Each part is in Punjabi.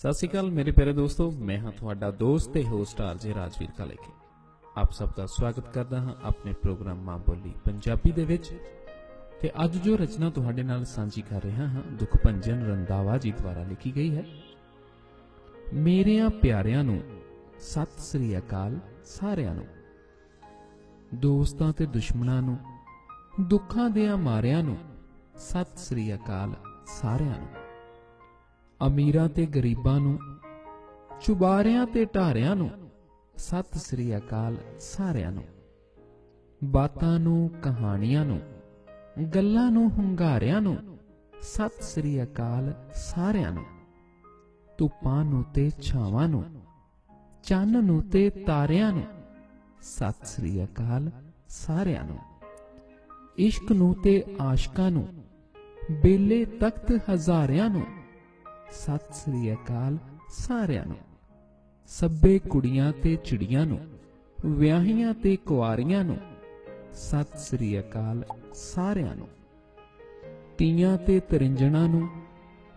ਸਤਿ ਸ਼੍ਰੀ ਅਕਾਲ ਮੇਰੇ ਪਿਆਰੇ ਦੋਸਤੋ, ਮੈਂ ਹਾਂ ਤੁਹਾਡਾ ਦੋਸਤ ਤੇ ਹੋਸਟ ਆਰਜੇ ਰਾਜਵੀਰ ਕਾਲੇਕੇ ਆਪ ਸਭ ਦਾ ਸਵਾਗਤ ਕਰਦਾ ਹਾਂ ਆਪਣੇ ਪ੍ਰੋਗਰਾਮ ਮਾਂ ਬੋਲੀ ਪੰਜਾਬੀ ਦੇ ਵਿੱਚ। ਤੇ ਅੱਜ ਜੋ ਰਚਨਾ ਤੁਹਾਡੇ ਨਾਲ ਸਾਂਝੀ ਕਰ ਰਿਹਾ ਹਾਂ, ਦੁਖ ਭੰਜਨ ਰੰਦਾਵਾ ਜੀ ਦੁਆਰਾ ਲਿਖੀ ਗਈ ਹੈ। ਮੇਰਿਆਂ ਪਿਆਰਿਆਂ ਨੂੰ, ਸਤਿ ਸ੍ਰੀ ਅਕਾਲ ਸਾਰਿਆਂ ਨੂੰ। ਦੋਸਤਾਂ ਤੇ ਦੁਸ਼ਮਣਾਂ ਨੂੰ, ਦੁੱਖਾਂ ਦੇ ਮਾਰਿਆਂ ਨੂੰ, ਸਤਿ ਸ੍ਰੀ ਅਕਾਲ ਸਾਰਿਆਂ ਨੂੰ। ਅਮੀਰਾਂ ਤੇ ਗਰੀਬਾਂ ਨੂੰ, ਚੁਬਾਰਿਆਂ ਤੇ ਢਾਰਿਆਂ ਨੂੰ, ਸਤਿ ਸ੍ਰੀ ਅਕਾਲ ਸਾਰਿਆਂ ਨੂੰ। ਬਾਤਾਂ ਨੂੰ, ਕਹਾਣੀਆਂ ਨੂੰ, ਗੱਲਾਂ ਨੂੰ, ਹੁੰਗਾਰਿਆਂ ਨੂੰ, ਸਤਿ ਸ੍ਰੀ ਅਕਾਲ ਸਾਰਿਆਂ ਨੂੰ। ਧੁੱਪਾਂ ਨੂੰ ਤੇ ਛਾਵਾਂ ਨੂੰ, ਚੰਨ ਨੂੰ ਤੇ ਤਾਰਿਆਂ ਨੂੰ, ਸਤਿ ਸ੍ਰੀ ਅਕਾਲ ਸਾਰਿਆਂ ਨੂੰ। ਇਸ਼ਕ ਨੂੰ ਤੇ ਆਸ਼ਕਾਂ ਨੂੰ, ਬੇਲੇ ਤਖਤ ਹਜ਼ਾਰਿਆਂ ਨੂੰ ਸਤਿ ਸ੍ਰੀ ਅਕਾਲ ਸਾਰਿਆਂ ਨੂੰ। ਸੱਬੇ ਕੁੜੀਆਂ ਤੇ ਚਿੜੀਆਂ ਨੂੰ, ਵਿਆਹੀਆਂ ਤੇ ਕੁਆਰੀਆਂ ਨੂੰ, ਸਤਿ ਸ੍ਰੀ ਅਕਾਲ ਸਾਰਿਆਂ ਨੂੰ। ਤੀਆਂ ਤੇ ਤਰਿੰਜਣਾ ਨੂੰ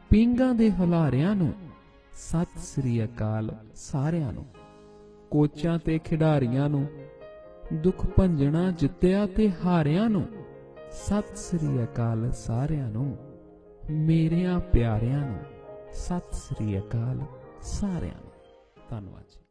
ਪਿੰਗਾਂ ਦੇ ਹੁਲਾਰਿਆਂ ਨੂੰ, ਸਤਿ ਸ੍ਰੀ ਅਕਾਲ ਸਾਰਿਆਂ ਨੂੰ। ਕੋਚਾਂ ਤੇ ਖਿਡਾਰੀਆਂ ਨੂੰ, ਦੁੱਖ ਭੰਜਣਾ ਜਿੱਤਿਆ ਤੇ ਹਾਰਿਆਂ ਨੂੰ, ਸਤਿ ਸ੍ਰੀ ਅਕਾਲ ਸਾਰਿਆਂ ਨੂੰ। ਮੇਰਿਆਂ ਪਿਆਰਿਆਂ ਨੂੰ। ਸਤਿ ਸ੍ਰੀ ਅਕਾਲ ਸਾਰਿਆਂ ਨੂੰ। ਧੰਨਵਾਦ ਜੀ।